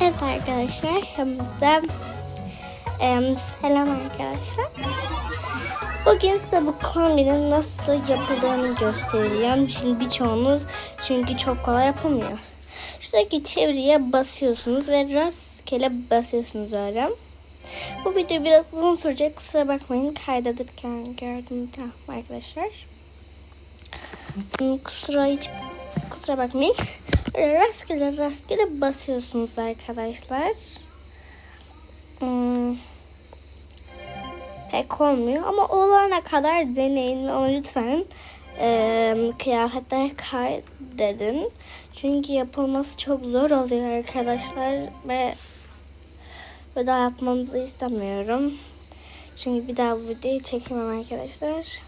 Evet arkadaşlar, hepinize em, selam arkadaşlar. Bugün size bu kombinin nasıl yapıldığını göstereceğim. Çünkü birçoğunuz çünkü çok kolay yapamıyor. Şuradaki çevreye basıyorsunuz ve rastgele basıyorsunuz öyle. Bu video biraz uzun sürecek. Kusura bakmayın kaydederken gördüm arkadaşlar. Hmm, Kusura hiç kusura bakmayın. Öyle rastgele rastgele basıyorsunuz arkadaşlar. Hmm. Pek olmuyor ama olana kadar deneyin ama lütfen e, kıyafetleri kaydedin. Çünkü yapılması çok zor oluyor arkadaşlar ve bir daha yapmanızı istemiyorum. Çünkü bir daha bu videoyu çekemem arkadaşlar.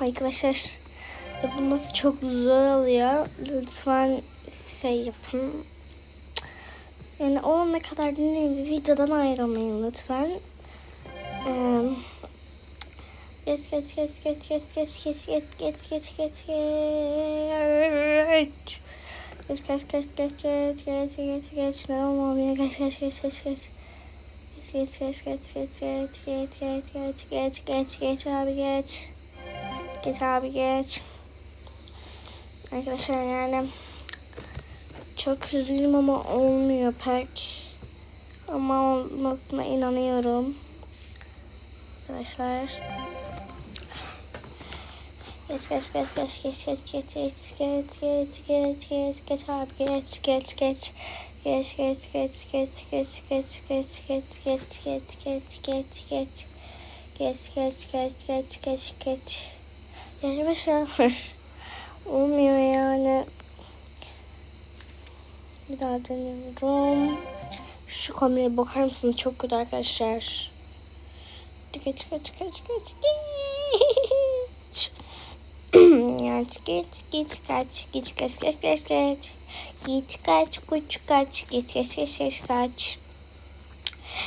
arkadaşlar yapılması çok zor oluyor. Lütfen şey yapın. Yani o ne kadar dinleyin videodan ayrılmayın lütfen. Ee, geç geç geç geç geç geç geç geç geç geç geç geç Geç geç geç geç geç geç geç geç ne olmuyor geç geç geç geç geç geç geç geç geç geç geç geç geç geç geç geç abi geç geç abi geç arkadaşlar yani çok üzgünüm ama olmuyor pek ama olmasına inanıyorum arkadaşlar Geç geç geç geç geç geç geç geç geç geç geç geç abi geç geç geç geç geç geç geç geç geç geç geç geç geç geç geç geç geç geç geç geç geç geç yani şey var olmuyor yani bir daha deniyorum şu kombine bakar mısınız çok kötü arkadaşlar geç geç geç geç geç Geç geç geç geç geç geç geç geç geç kaç kuş kaç geç geç geç geç kaç.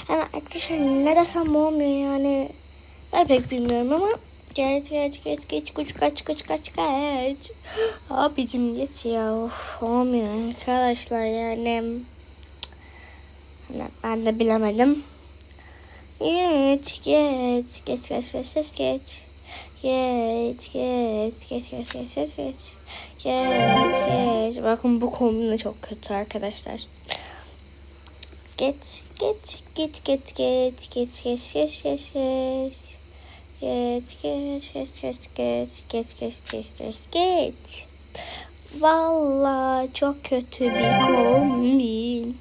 Yani arkadaşlar ne desem olmuyor yani. Ben pek bilmiyorum ama geç geç geç geç kuş kaç kuş kaç kaç abicim geç ya of, olmuyor arkadaşlar yani. Ben de bilemedim. Geç geç geç geç geç geç. Geç, geç, geç, geç, geç, geç, geç. Geç, geç. Bakın bu kombin çok kötü arkadaşlar. Geç, geç, geç, geç, geç, geç, geç, geç, geç, geç. Geç, geç, geç, geç, geç, geç, geç, geç, geç, geç. Valla çok kötü bir kombin.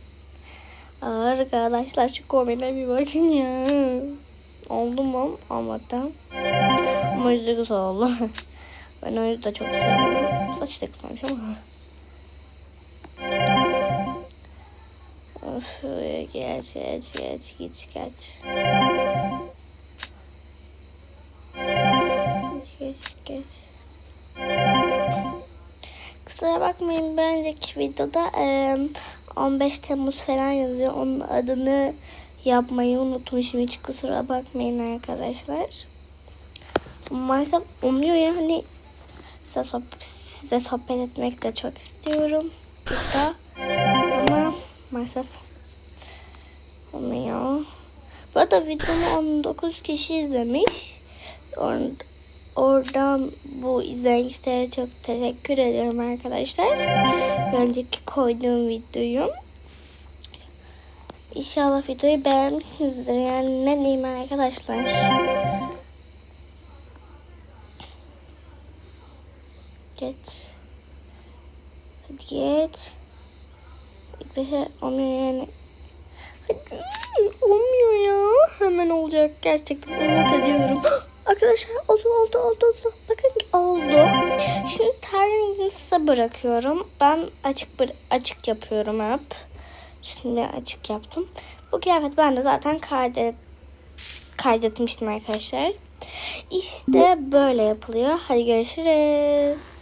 Arkadaşlar şu kombine bir bakın ya. Oldu mu? Olmadı. Ama güzel oldu. ben o yüzü de çok seviyorum. Saç da kısalmış ama. Of, geç geç geç geç geç. Geç. Kusura bakmayın bir önceki videoda e, 15 Temmuz falan yazıyor. Onun adını yapmayı unutmuşum. Hiç kusura bakmayın arkadaşlar. Maalesef olmuyor ya hani size, size sohbet etmek de çok istiyorum. Burada. Ama maalesef olmuyor. Bu arada videomu 19 kişi izlemiş. Or oradan bu izleyen çok teşekkür ediyorum arkadaşlar. Önceki koyduğum videoyu. İnşallah videoyu beğenmişsinizdir. Yani ne diyeyim arkadaşlar. Geç. Hadi geç. Arkadaşlar olmuyor yani. Hadi olmuyor ya. Hemen olacak. Gerçekten umut ediyorum. Arkadaşlar oldu oldu oldu oldu. Bakın oldu. Şimdi ten rengini size bırakıyorum. Ben açık bır- açık yapıyorum hep. Şimdi açık yaptım. Bu kıyafet ben de zaten kaydet kaydetmiştim arkadaşlar. İşte böyle yapılıyor. Hadi görüşürüz.